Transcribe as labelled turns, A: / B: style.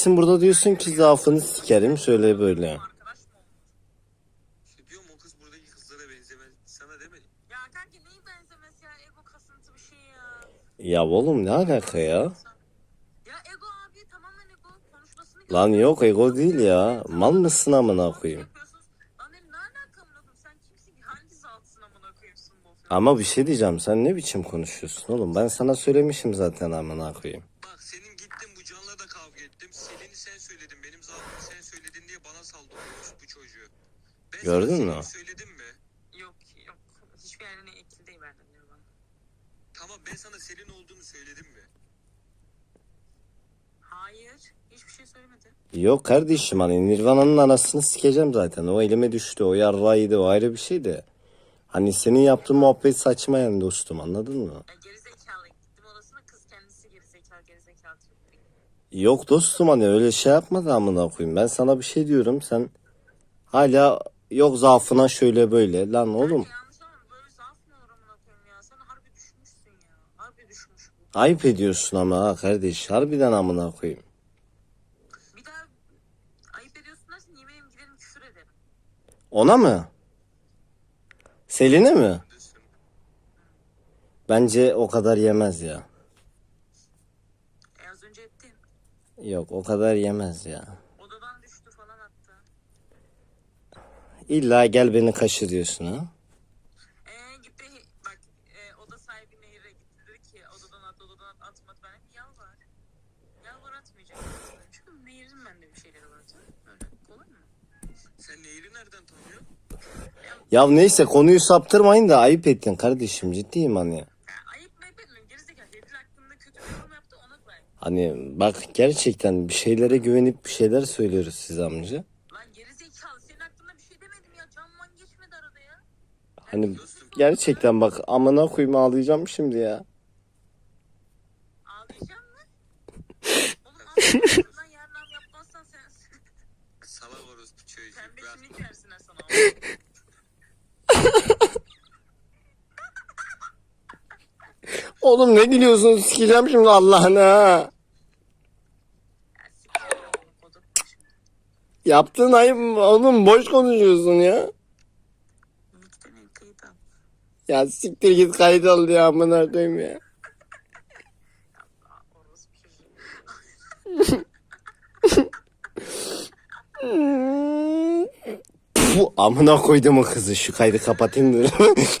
A: gelmişsin burada diyorsun ki zaafını sikerim şöyle böyle.
B: Arkadaş mı olmuş?
C: İşte diyorum o kız buradaki kızlara benzemez. Sana demedim.
B: Ya kanki neyi benzemez ya? Ego kasıntı bir şey ya.
A: Ya oğlum ne alaka ya?
B: Ya ego abi tamamen ego. Konuşmasını
A: Lan yok ego değil ya. Mal mısın amına koyayım?
B: Yapıyorsunuz. Lan benim ne alakam? Sen kimsin ki? Hangi zatsın amına koyayım Sumbul?
A: Ama bir şey diyeceğim sen ne biçim konuşuyorsun oğlum? Ben sana söylemişim zaten amına koyayım.
C: Bak senin gittin bu Can'la da kavga ettim. Selin'i sen söyledin. Benim zaafımı sen söyledin diye bana saldırıyormuş bu çocuğu. Ben
A: Gördün
C: sana
A: mü?
C: Söyledim mi?
B: Yok yok. Hiçbir yerine ekil değil verdin diyor bana.
C: Tamam ben sana Selin olduğunu söyledim mi?
B: Hayır. Hiçbir şey söylemedi.
A: Yok kardeşim hani Nirvana'nın anasını sikeceğim zaten. O elime düştü. O yarrağıydı. O ayrı bir şey de. Hani senin yaptığın muhabbet saçma yani dostum anladın mı?
B: Ya gerizekalı gittim odasına kız kendisi gerizekalı gerizekalı.
A: Yok dostum hani öyle şey yapma da amına koyayım. Ben sana bir şey diyorum sen hala yok zaafına şöyle böyle. Lan oğlum
B: Yanlış ama böyle zaaf olur amına koyayım ya? Sen harbi düşmüşsün ya. Harbi düşmüş bu.
A: ayıp ediyorsun ama ha kardeş. Harbiden amına koyayım.
B: Bir daha ayıp ediyorsun dersin yemeğim giderim küfür ederim.
A: Ona mı? Selin'e mi? Bence o kadar yemez ya.
B: E az önce ettin.
A: Yok o kadar yemez ya.
B: Odadan düştü falan hatta.
A: İlla gel beni kaşı diyorsun ha.
B: Ee gitti bak e, oda sahibi Nehir'e gitti dedi ki odadan at odadan at atmadı ben hep yalvar. Yalvar atmayacak. Çünkü Nehir'in bende bir şeyleri vardı. Öyle kolay mı?
C: Sen Nehir'i nereden tanıyorsun?
A: Ya neyse konuyu saptırmayın da ayıp ettin kardeşim ciddiyim hani.
B: Ya, ayıp mı etmedin gerizekalı. Nehir hakkında kötü bir yorum yaptı ona koy.
A: Hani bak gerçekten bir şeylere güvenip bir şeyler söylüyoruz size amca. Hani gerçekten bak amına koyayım ağlayacağım şimdi ya.
B: Ağlayacağım mı? Oğlum ağlayacağım lan abi yapmazsan sen
C: Salak orospu çocuğu.
B: pembe
C: Ben-
B: şimdilik versinler sana.
A: Oğlum ne gülüyorsun sikeceğim şimdi
B: şimdi.
A: Yaptığın ayıp oğlum boş konuşuyorsun ya.
B: Kayıt al.
A: Ya siktir git kayıt al ya amına koyayım ya. Puh, amına koydum o kızı şu kaydı kapatayım dur.